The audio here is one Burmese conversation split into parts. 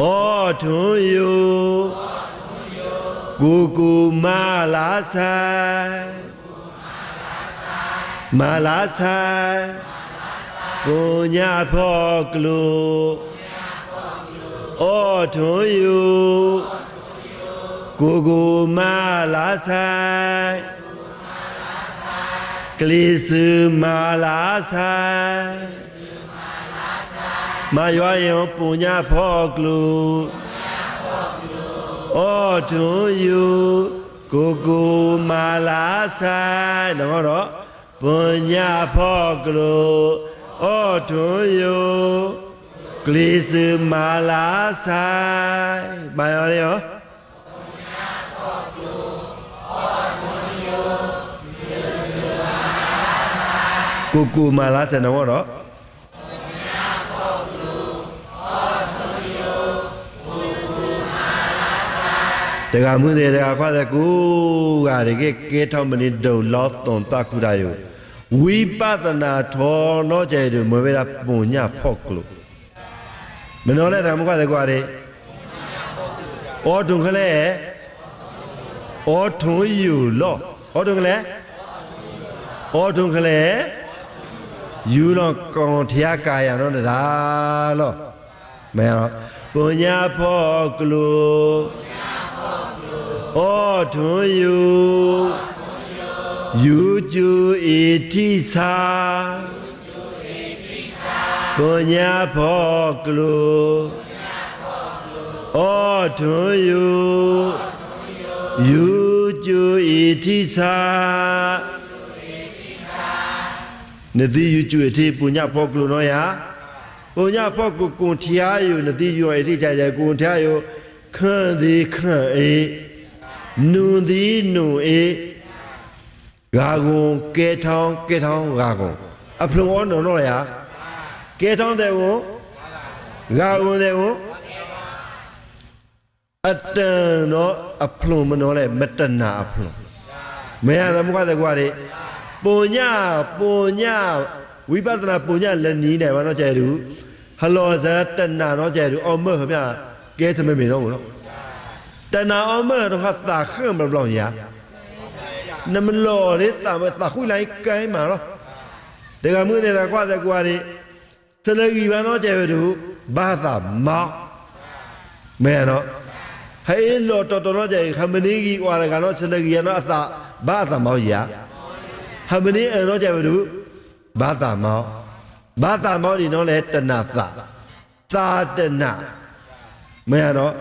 ဩထွန်းယိုကိုကိုမာလာဆိုင်မာလာဆိုင်ကိုညာဖောကလိုဩထွန်းယိုကိုကိုမာလာဆိုင်ကလေးစမာလာဆိုင် မာရွာယောပုညာဖောကလူဩထွန်းယူကိုကိုမာလာဆိုင်တော့တော့ပုညာဖောကလူဩထွန်းယူကလေးစမာလာဆိုင်ဘာရောလဲရောကိုကိုမာလာဆိုင်တော့တော့ တကမှုတဲ့တကခွာတဲ့ကူကတကယ်ကေထောင်းမနေတုံလောသွန်တခုရယဝိပဿနာထောနောကျေတို့မဝေရပုံညဖော့ကလို့မနောလဲဓမ္မခွာတဲ့ကွာတဲ့ဩဒုံခလဲဩထွန်ယူလောဩဒုံခလဲဩဒုံခလဲယူလောကောင်ထျားကာယနော်ဒါလောမဲနော်ပုံညဖော့ကလို့ ဩထွန်းယူယူကျူဣတိသာပုညာဖောကလုဩထွန်းယူယူကျူဣတိသာနတိယူကျူဣတိပုညာဖောကလုနောယပုညာဖောကုကွန်ထျာယုနတိယူဣတိကြကြကွန်ထျာယုခန့်သည်ခန့်အေ နုံသည်နုံအေဂါကွန်ကဲထောင်းကဲထောင်းဂါကွန်အဖလုံးအောင်တော့ရကဲထောင်းတဲ့ဝန်ဂါကွန်တဲ့ဝန်အတန်တော့အဖလုံးမနော်လဲမတနာအဖလုံးမရသမကွာတဲ့ကွာတဲ့ပုညပုညဝိပဿနာပုညလည်းနီးတယ်ဘာတော့ကျဲတူဟလောဇာတဏတော့ကျဲတူအောင်မခမကဲသမမေတော့ဘူးနော် တဏအောင်မတော့ဟာသာခန့်မဘလောင်ရနမလော်လေတာမသာခွိလိုက်ကိုင်းမှာတော့ဒကမှုတဲ့ကွာတဲ့ကွာဒီစလဂီဘာတော့ကျဲတူဘာသာမောမဲတော့ဟဲ့လောတော်တော်ကျဲခမနီကြီးကွာကတော့စလဂီရတော့အသာဘာသာမောရခမနီအဲ့တော့ကျဲတူဘာသာမောဘာသာမောဒီတော့လေတဏသသာတဏမဲတော့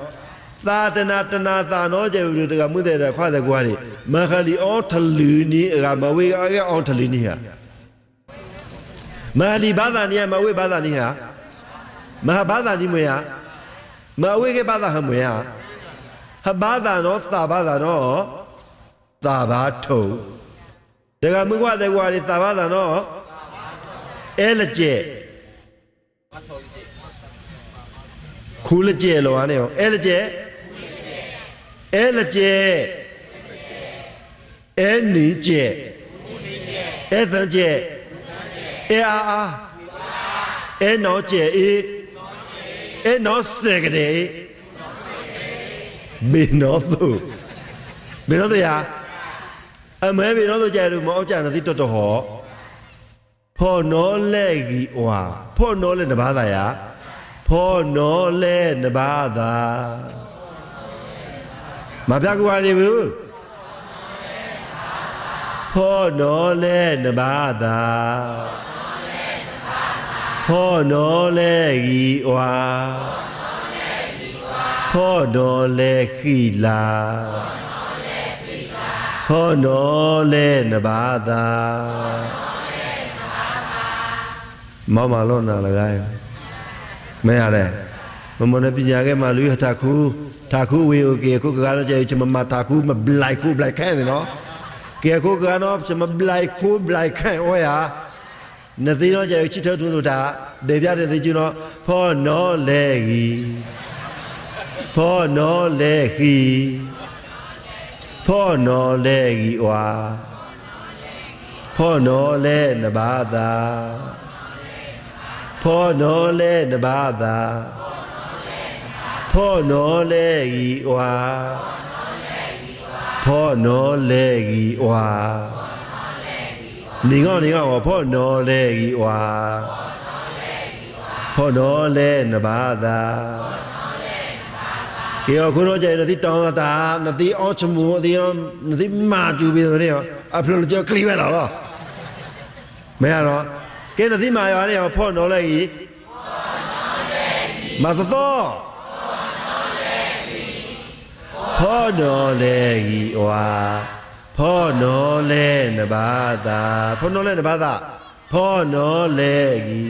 သာတနာတနာသာနောကျေဝိတကမှုတဲ့ခွာတဲ့ကွာဒီမခလီအောထလူနီအကမဝေအကအောထလူနီဟာမလီဘာသာနီမဝေဘာသာနီဟာမဟာဘာသာနီမွေဟာမဝေကဘာသာဟမွေဟာဟဘာသာနောသာဘာသာနောသာဘာထုံတကမှုကွာတဲ့ကွာဒီသာဘာသာနောအဲလကျဲခူးလကျဲလောကနေအဲလကျဲ အဲလကျဲအဲနီကျဲအဲသံကျဲအဲအာအာအဲနော်ကျဲအေးအဲနော်စဲကတဲ့ဘင်းနော်သူဘင်းနော်တရားအမဲဘင်းနော်သူကျဲလို့မအောင်ကြတယ်တော်တော်ဟောဖော်နော်လဲကြီးဝါဖော်နော်လဲနဘာသာယာဖော်နော်လဲနဘာသာ မပြကူပါနေဘူးဖောနော်လဲနဘာသာဖောနော်လဲဤဝါဖောနော်လဲခိလာဖောနော်လဲနဘာသာမောင်မလို့နာလကားမဲရတယ်မမနပညာကဲမှာလူဟထခု takuwe ke ko gara je chama ma taku ma blai ku blai kan no ke ko gara no chama blai ku blai kan o ya na thi no je chi tho tu da be bya de chi no pho no le gi pho no le gi pho no le gi wa pho no le na ba da pho no le na ba da ဖောနောလေဤဝါဖောနောလေဤဝါနေကောနေကောဖောနောလေဤဝါဖောနောလေနဘာသာကေယောခုတော့ကြိုက်တော့ဒီတောင်းတာနတိအောချမှုဒီရောနတိမာတူပြီဆိုတော့အဖလိုကြောကလီပဲလားတော့မဲရတော့ကေနတိမာရောအဲ့ရောဖောနောလေဤမသတော့ ဖောနောလေဤဝါဖောနောလေနဘာသာဖောနောလေနဘာသာဖောနောလေဤ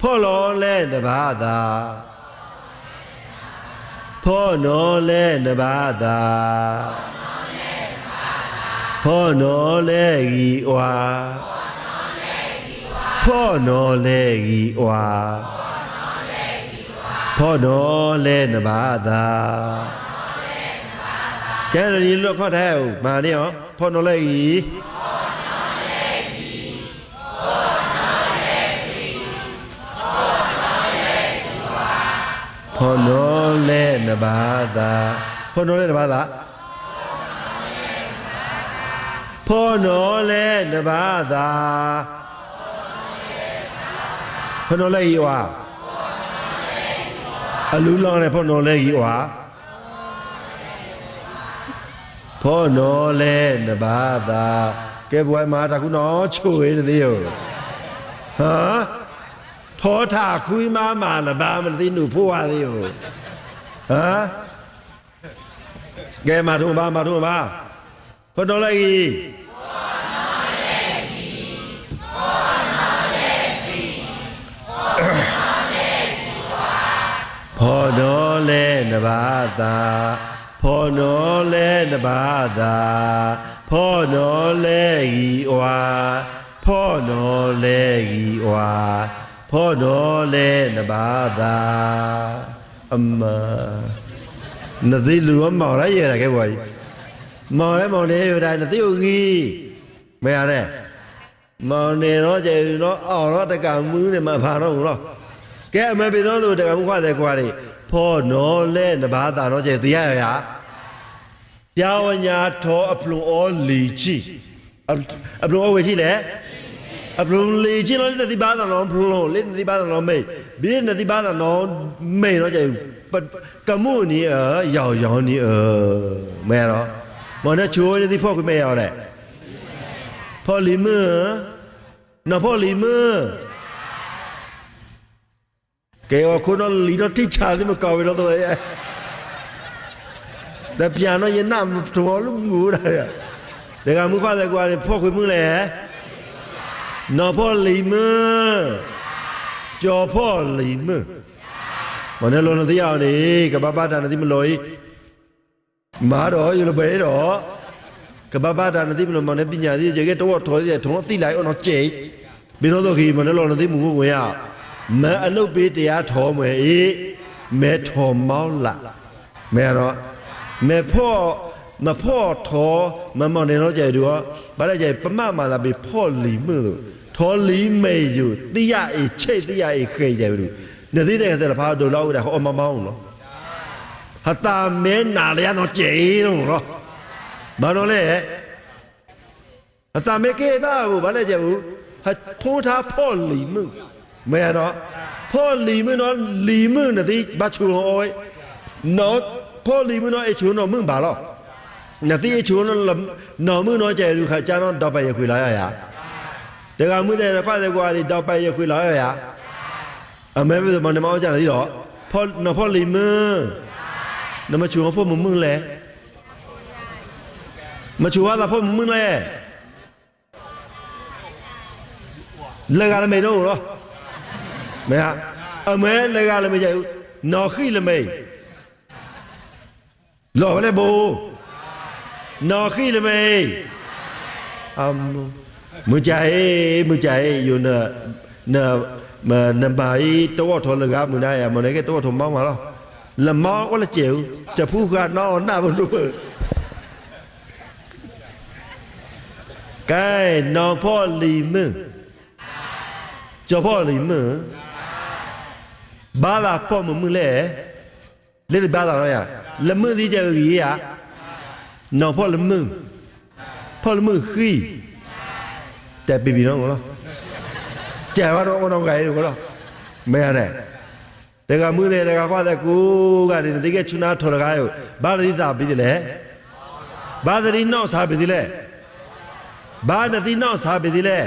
ဖောလောလေနဘာသာဖောနောလေနဘာသာဖောနောလေဤဝါဖောနောလေဤဝါဖောနောလေနဘာသာဖောနောလေဤဝါဖောနောလေနဘာသာ ကျန်ရီလွတ်ခေါ်တဲ့မာနေရောဖော်နော်လဲဤဖော်နော်လဲနဘာသာဖော်နော်လဲနဘာသာဖော်နော်လဲနဘာသာဖော်နော်လဲဤဝါအလူလောင်းတဲ့ဖော်နော်လဲဤဝါ ဖော်နော်လဲနဘာသာကဲဘွယ်မှာတခုနော်ချိုရည်သေးရောဟာထောထာခွေးမမာနဘာမသိနုဖို့ရသေးရောဟာကဲမှာထုံပါမှာထုံပါဖော်နော်လဲကြီးဖော်တော်လဲနဘာသာ ဖော်တော်လဲနဘာသာဖော်တော်လဲဤဝါဖော်တော်လဲဤဝါဖော်တော်လဲနဘာသာအမနသိလူရောမောင်ရရရခဲ့ဘွားကြီးမောင်လဲမောင်နေရတိုင်းနသိဥကြီးမရတဲ့မောင်နေတော့ကျေတော့အော်တော့တကမူးနေမှာဖာတော့ဘူးတော့ကဲအမေပြည်တော်လူတကမှုခွတဲ့ကွာတွေ ဖောနော်လဲနဘာသာတော့ကျဲတရားရရပြောင်းညာထောအပလုံအောလီချီအပလုံအဝေချီလေအပလုံလီချီလို့နတိဘာသာတော့ဖလုံလေနတိဘာသာတော့မေဘိနတိဘာသာတော့မေတော့ကျဲကမှုနီအယောင်ယောင်နီအမဲတော့မော်နဲ့ချိုးနတိဖောက်ခွမေရောက်လေဖောလီမနော်ဖောလီမ ကဲခုနလီတော့တိချာသည်မကောက်ရတော့ရဲ့ဒါပြန်တော့ယနာမတော်လို့ငူတာရဒါကမှုခတဲ့ကွာဖောက်ခွေမှုလေနော်ဖောလီမကြော်ဖောလီမမနဲ့လုံးတဲ့အောင်နေကပပတာနတိမလို့မာတော့ရလပဲတော့ကပပတာနတိမလို့မနဲ့ပညာသေးကြဲတော့ထော်သေးထုံးသိလိုက်အောင်ကျိဘင်းတော့ခီမနဲ့လုံးတဲ့မှုဝင်ရ မဲအလုတ်ပေးတရားထောမယ်အေးမဲထောမောင်းလာမဲတော့မဲဖို့မဖို့ထောမမောင်နေတော့ကြဲတော့ဘာလဲကြဲပမမာလာပေးဖို့လီမှုလို့ထောလီမေယူတိရအေချိတ်တိရအေခေကြဲဘူးနေသေးတဲ့ကတည်းကဖာတို့လောက်တာဟောမမောင်းလို့ဟတာမဲနာလျာတော့ကြဲတော့နော်ဘာလို့လဲဟတာမဲကေပါဘူးဘာလဲကြဲဘူးဟထိုးထားဖို့လီမှု ไม่เนาะพ่อลีมือน้องลีมือนาทีบาชูโอ้ยเนาะพ่อลีมือน้องไอชูน้องมึงบาหรอนาทีไอชูน้องลำน้อมือน้องใจดูข้าจ้าน้องดาวไปยังคุยไรอะเด็กอามือแต่ป้าแต่กว่าดีดาวไปยังคุยไรอะอะแม่ไม่ต้องมาในมาเอาใจอะไรหรอพ่อน้อพ่อลีมือนมาชูของพ่อมึงมึงแหละมาชูว่าเราพ่อมึงมึงแหละเลิกอะไรไม่รู้หรอ မဲအမဲလည်းကလည်းမကြိုက်ဘူးနော်ခိလည်းမေးလော်လည်းဘိုးနော်ခိလည်းမေးအမ်မကြိုက်မကြိုက်ယူနာနာမနဘာဤတော့ထော်လကမနာရမနေကတော့ထော်မောင်းပါလားလမောင်းကလည်းကျေဦးတဖူးကတော့နာဘလို့ကဲနော်ဖော်လီမင်းကျော်ဖော်လီမင်း ဘာလာပေါ်မမလဲလေဘာသာတော့ရလမဒီကြကြီးရနော်ဖော်လမဖော်လမခီတဲ့ဘီဘီနော်ကောကြာတော့ကောတော့ကြိုင်ကောမဲရတယ်တကမှုတဲ့တကခွာတဲ့ကိုကတကယ်ချွနာထော်ရကားယောဘာရတိတာပြီးတယ်လေဘာသရီနောက်စားပြီးတယ်လေဘာနတိနောက်စားပြီးတယ်လေ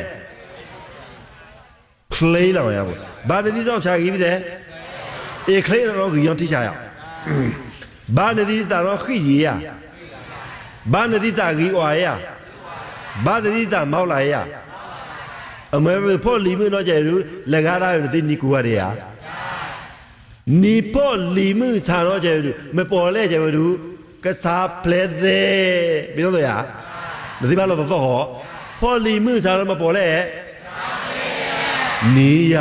คลีလောင်ရဘူးဘာနတိတော့ခြာကြီးပြီးတယ် အေคลีတော့ကြီးရောတိချရဘာနတိတာတော့ခိကြီးရဘာနတိတာကြီးဝါရဘာနတိတာမောက်လာရအမေဖို့လီမင်းတော့ကျရူလက်ကားရရတိနီကူရရနီဖို့လီမင်းသာတော့ကျရူမပေါ်လဲကျရူကစားပလက်သေးပြီးတော့ရမသိပါလို့တော့ဟောဖို့လီမင်းသာတော့မပေါ်လဲနီးရ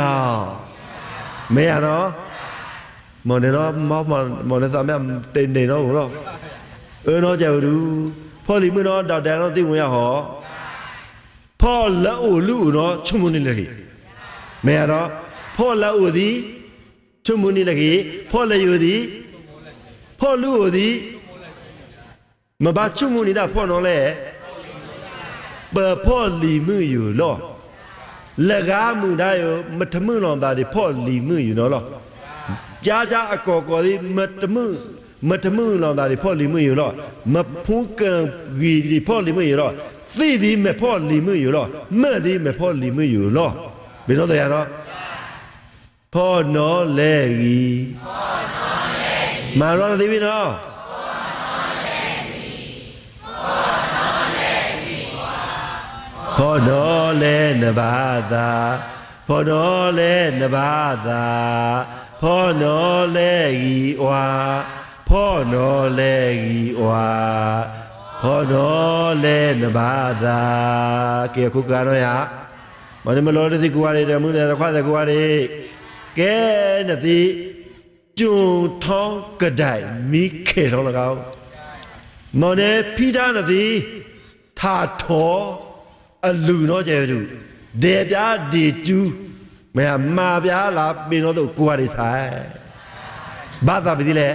မဲရတော့ မော်နေတော့မောက်မော်နေသားမြတိန်တိန်တော့ဟိုတော့အင်းတော့ကြောက်သူဖော်လီမင်းတော့ဒေါက်တာတော့သိဝင်ရဟောဖော်လက်အိုလူတော့ချုံမနေလေကြီးမေရတော့ဖော်လက်အိုသည်ချုံမနေလေကြီးဖော်လက်ယူသည်ဖော်လူအိုသည်မဘာချုံမနေတာဖော်နော်လေပဖော်လီမင်းယူလောလက်ကားမူဒါယောမထမွန်းလောင်သားဒီဖော်လီမင်းယူနော်လော ကြာကြာအကော်ကော်ဒီမထမမထမလွန်သားဒီဖော်လီမယူလောမဖုန်ကံဝီဒီဖော်လီမယူလောသိဒီမဖော်လီမယူလောမတ်ဒီမဖော်လီမယူလောဘယ်တော့တရားတော့ဖော်နော်လေကြီးဖော်နော်လေကြီးမာရောသိပြီနော်ဖော်တော်လဲနဘာသာဖော်တော်လဲနဘာသာ ဖော်တော်လဲဤဝါဖော်တော်လဲဤဝါဖော်တော်လဲနဘာသာကဲခုကတော့ရမနမလောတိကွာရတဲ့မှုတဲ့ခွာတဲ့ကွာရကဲနတိကျွန်းထောင်းကဒိုင်မိခေတော်၎င်းမော်နေဖိဒါနတိထာထောအလူတော့ကျဲတူဒေပြားဒီကျူး မရမာပြားလာပင်တော့တော့ကိုရည်ဆိုင်ဘာသာပတိလေ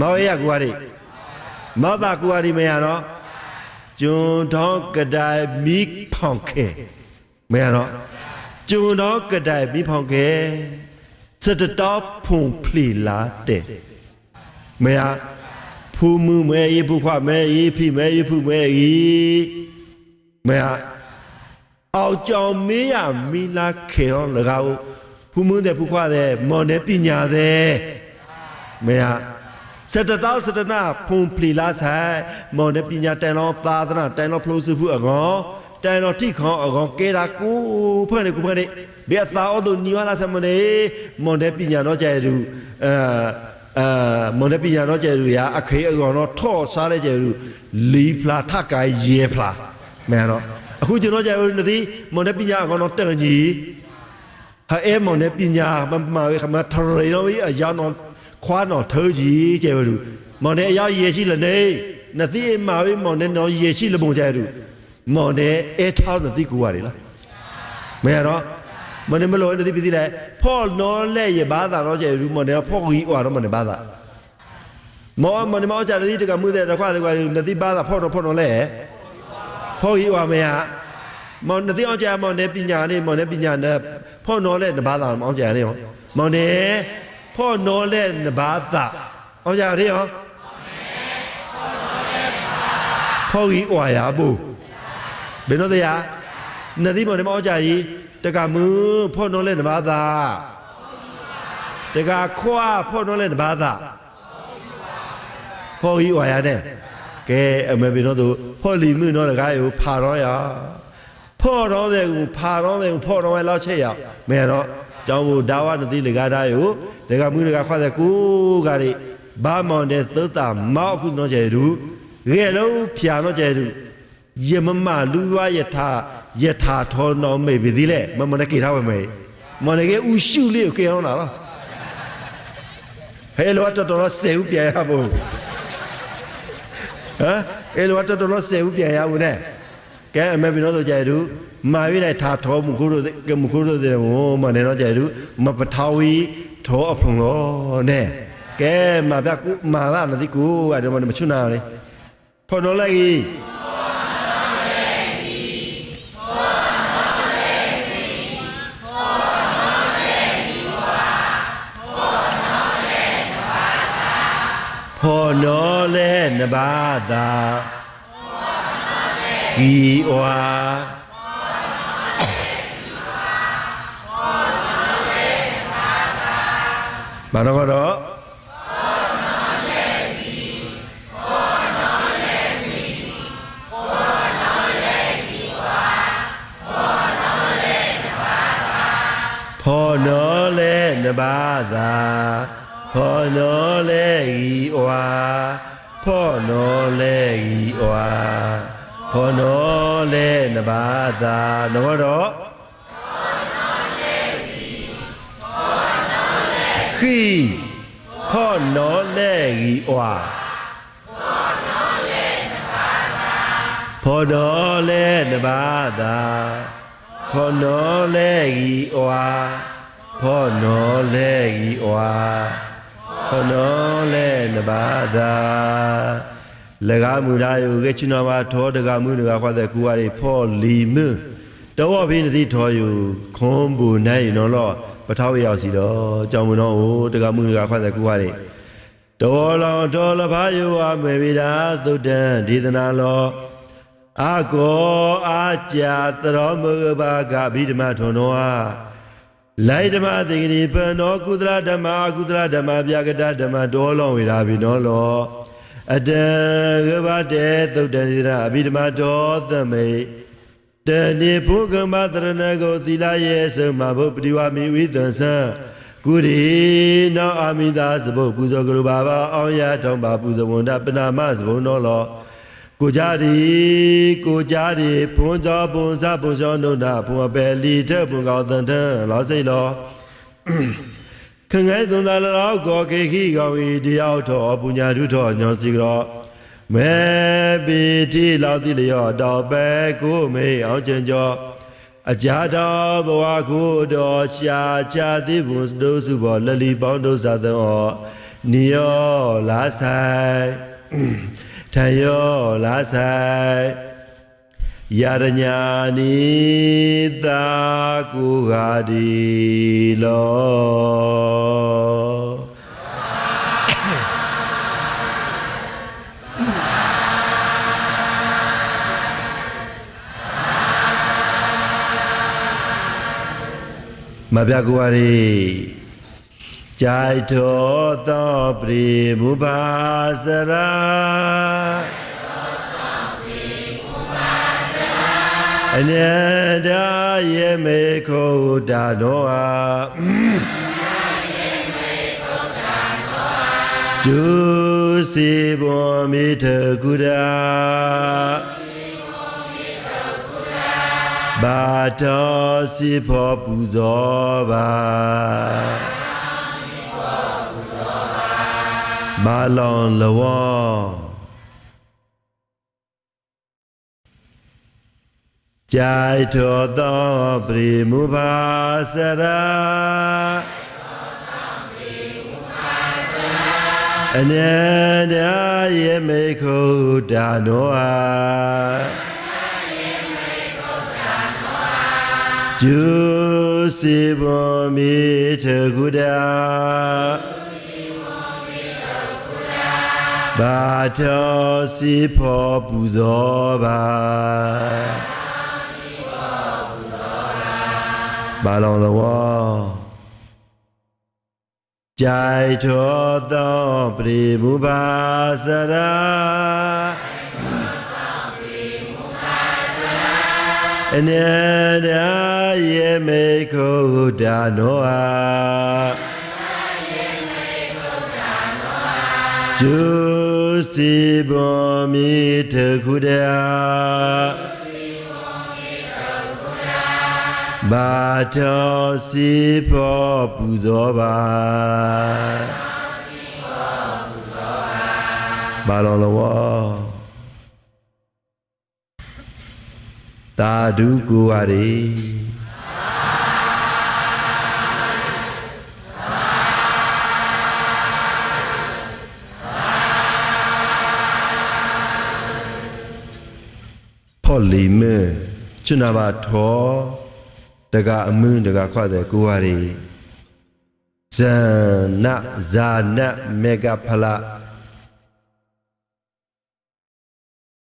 မောရကိုရည်မောသာကိုရည်မရတော့ကျွန်းတော်ကတိုင်မိဖောင်ခဲမရတော့ကျွန်းတော်ကတိုင်မိဖောင်ခဲစတတော်ဖုန်ဖလီလာတဲ့မရဖူမှုမဲရေဖူခွမဲရေဖိမဲရေဖူမဲရေမဲ အောက်ကြောင်မေးရမီလာခေရောလကောက်ဖူးမှုတဲ့ဖူးခွားတဲ့မော်နေပညာတဲ့မဲစတတောစတနာဖုန်ပလီလာဆိုင်မော်နေပညာတန်တော်သာသနာတန်တော်ဖလို့စုဖူးအကောတန်တော်ထိခေါအကောကေတာကိုဖွဲ့နေကိုဖွဲ့နေဘယ်သာအောတို့ညီဝလာဆမနေမော်နေပညာတော့ကြဲသူအဲအာမော်နေပညာတော့ကြဲသူရာအခေအကောင်တော့ထော့စားလိုက်ကြဲသူလီဖလာထကိုင်ရေဖလာမဲတော့ အခုကျွန်တော်ကြည့်ဦးနသည်မော်နေပညာအကောင်တော့တန်ကြီးဟာအဲမော်နေပညာမမဝေခမထရေတော့အရာတော့ခွာတော့ထောကြီးကြဲဘူးမော်နေအရာရေရှိလည်းနေနသည်မာဝေမော်နေတော့ရေရှိလပုံကြဲသူမော်နေအဲထောင်းနသည်ကူရတယ်လားမဲတော့မနေမလို့နသည်ပြည်တယ်ဖော်နော်လက်ရဘာသာတော့ကြဲဘူးမော်နေဖော်ကြီးဟွာတော့မော်နေဘာသာမော်မနေမော်ကြတဲ့တကမှုတဲ့တခွားတခွားနသည်ဘာသာဖော်တော့ဖော်တော့လဲ ဖော်ကြီးဟွာမေဟာမော်နသည်အောင်ကြမော်နေပညာနေမော်နေပညာနဲ့ဖော်နော်လက်နဘာသာအောင်ကြနေရောမော်နေဖော်နော်လက်နဘာသာအောင်ကြရရောဖော်ကြီးဟွာရဘူးဘယ်တော့တရားနသည်မော်နေမော်ကြကြီးတကမှုဖော်နော်လက်နဘာသာတကခွာဖော်နော်လက်နဘာသာဖော်ကြီးဟွာရတဲ့ ကဲအမေဘယ်တော့သူဖော်လီမှုနော်တကားကိုဖာတော့ရဖော်တော့တဲ့ကိုဖာတော့တဲ့ကိုဖော်တော့လောက်ချက်ရမဲတော့ကျောင်းကိုဒါဝနတိလေကားသားကိုတကမှုတကခွာတဲ့ကိုကလေးဘာမောင်တဲ့သုတ္တမောက်ခုနော်ကျဲသူရဲလုံးဖြာတော့ကျဲသူယမမလူဝယထာယထာထောနောမေပြီဒီလေမမနကေထားဝမေမနကေဥရှုလေးကိုကေအောင်လားဟဲလိုတော်တော်ဆဲဥပြန်ရဖို့ ဟမ်အဲလိုတော်တော်ဆဲဥပြန်ရဘူးနဲ့ကဲအမေဘီနောတို့ကြဲသူမာရိလိုက်ထာထောမှုခိုးတို့ကမခိုးတို့တဲ့ဝမနေတော့ကြဲသူမပထာဝီထောအဖုံလို့နဲ့ကကဲမှာဗျကူမာလာနတိကူအဲ့တော့မချွနာလေဖော်တော်လိုက် ကြီးဖော်တော်လဲနဘာသာဤဝါဘာတော့ကတော့ဖော်တော်လဲနဘာသာ ဖော်တော်လဲဤဝါဖော်တော်လဲဤဝါဖော်တော်လဲနဘာသာတော့တော့ခီဖော်တော်လဲဤဝါဖော်တော်လဲနဘာသာဖော်တော်လဲဤဝါဖော်တော်လဲဤဝါ ဖော်တော်လဲနဘာသာလကမူရာယုကေချနောဘာထောတကမှုတကခွာတဲ့ကူဝရီဖော်လီမတောဖိနတိထောယုခွန်ဘူနိုင်နော်လောပထောက်ရောက်စီတော့ကြောင်မနောဟိုတကမှုတကခွာတဲ့ကူဝရီတောလောင်တောလဘာယုအမေဝိဒာသုတ္တံဒေသနာလောအာကောအာကြာသရောမဂဘာကဗိဓမထွန်တော်ဟာ လိုက်ဓမ္မသေဂရိပန္နောကုသလဓမ္မအကုသလဓမ္မပြကတဓမ္မတောလောဝေရာဘိနောလောအတံကဗတေသုတ်တံစိရအဘိဓမ္မတောသမိတဏိဘုကမသရဏကိုသီလယေသမဘုပတိဝမိဝိသံသံကုရီနောအာမိသာသဘုပူဇောကရုဘာဘာအောင်ရထောင်းပါပူဇောဝန္ဒပနာမသဘုံတော်လော ကိုကြရီကိုကြရီဘုံသောဘုံစားဘုံဆောင်တို့နာဘုံအပယ်လီထဘုံကောင်းတန်ထလောစိတ်လောခငယ်သွန်သာလောကောကေခိကောဤတရားတော်ပုညာဓုတော်ညောစီကြောမဲပိတိလောက်တိလျောတော်ပဲကိုမေအောင်ကျင်ကျော်အကြာတော်ဘဝကိုတော်ရှာချတိဘုံတို့စုဘောလလီပေါင်းတို့သာသောနိယောလာဆိုင် ထယောလာဆိုင်ယရညာနိတာ ကုဃာဒီလောမပြကူဝရီကြိုက်တော်သောပရိမူပါစရာအနန္တယေမေခုတာနောဟာဒုစီဘောမိထကုရာဘာတော်စီဖောပူဇော်ပါ ဘာလောင်လဝကြိုက်ထောသောပရိမူပါစရာအနန္တယေမေခုတာနောဟာကျူစီဘောမိထကုတာ ဘာတော်စီဖောပူဇော်ပါဘာလောင်သောကြိုက်ထောသောပရိမူပါစရာအနန္တယေမေခုတာနောဟာကျူ စီဘောမိထခုတရာဘာတော်စီဖောပူဇော်ပါဘာလောလောသာဓုကိုဝရီ ထော့လီမဲချွနာဘာထောတကအမင်းတကခွတဲ့ကိုဝါရီဇနဇာနမေဂဖလာ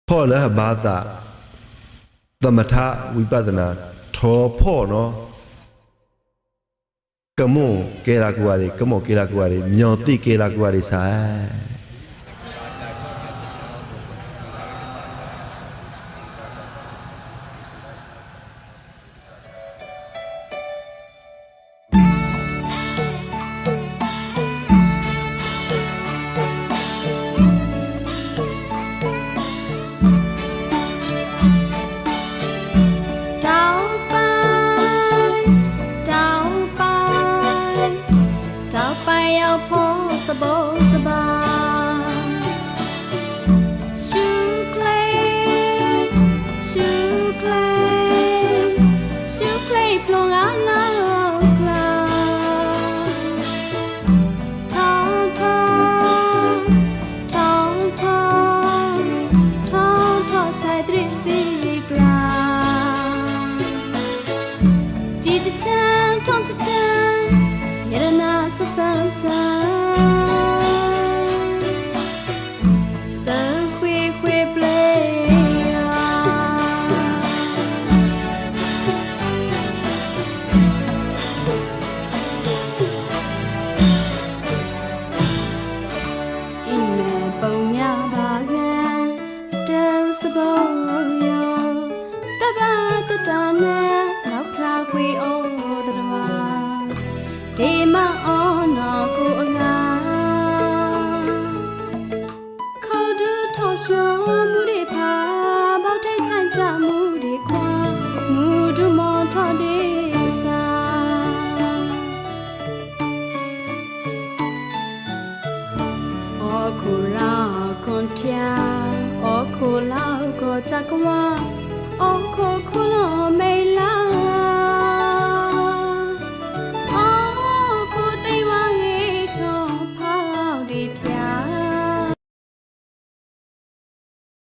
ဖောလဘာတာသမထဝိပဿနာထောဖောနော်ကမောကေလာကူရီကမောကေလာကူရီမြောတိကေလာကူရီဆိုင် long I know